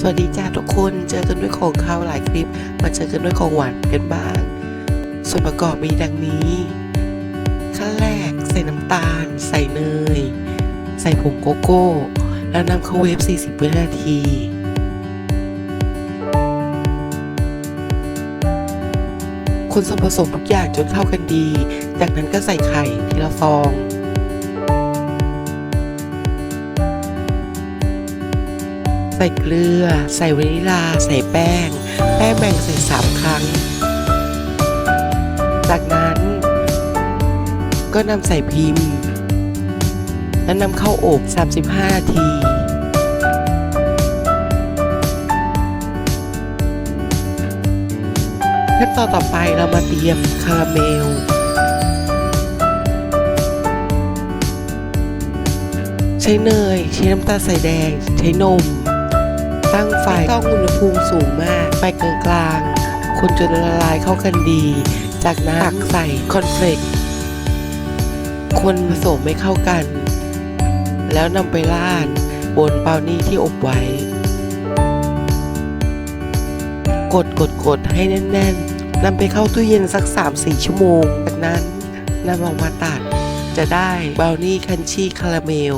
สวัสดีจ้าทุกคนเจอกันด้วยของข้าวหลายคลิป มาเจอกันด้วยของหวานกันบ้าง ส่วนประกอบมีดังนี้ขั้นแรกใส่น้ำตาล ใส่เนย ใส่ผงโกโก้ แล้วนำเข้าเวฟ 40 วินาทีคนส่วนผสมทุกอย่างจนเข้ากันดี จากนั้นก็ใส่ไข่ทีละฟอง ส่เกลือ ใส่วานิลา ใส่แป้ง แป้งแบ่งใส่สามครั้ง จากนั้นก็นำใส่พิมพ์ แล้วนำเข้าอบ 35 นาที ขั้นตอนต่อไปเรามาเตรียมคาราเมลใช้เนย ใช้น้ำตาลใส่แดง ใช้นม ตั้งไฟต้องอุณหภูมิสูงมาก ไฟกลางๆ คนจนละลายเข้ากันดี จากนั้นตักใส่คอนเฟลกต์คนผสมไม่เข้ากัน แล้วนำไปราดบนเปานี่ที่อบไว้ กดกดกดให้แน่นๆนำไปเข้าตู้เย็นสัก 3-4 ชั่วโมง จากนั้นนำออกมาตัดจะได้บราวนี่คันชี่คาราเมล